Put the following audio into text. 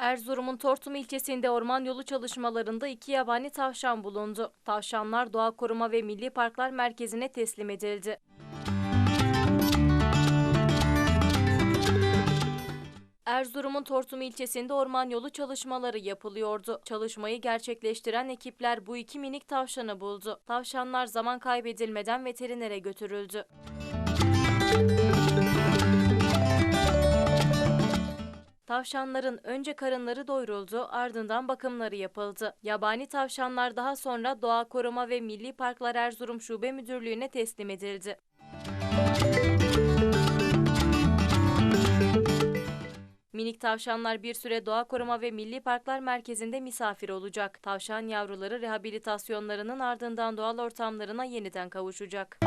Erzurum'un Tortum ilçesinde orman yolu çalışmalarında iki yabani tavşan bulundu. Tavşanlar Doğa Koruma ve Milli Parklar Merkezi'ne teslim edildi. Erzurum'un Tortum ilçesinde orman yolu çalışmaları yapılıyordu. Çalışmayı gerçekleştiren ekipler bu iki minik tavşanı buldu. Tavşanlar zaman kaybedilmeden veterinere götürüldü. Tavşanların önce karınları doyuruldu, ardından bakımları yapıldı. Yabani tavşanlar daha sonra Doğa Koruma ve Milli Parklar Erzurum Şube Müdürlüğü'ne teslim edildi. Minik tavşanlar bir süre Doğa Koruma ve Milli Parklar Merkezi'nde misafir olacak. Tavşan yavruları rehabilitasyonlarının ardından doğal ortamlarına yeniden kavuşacak.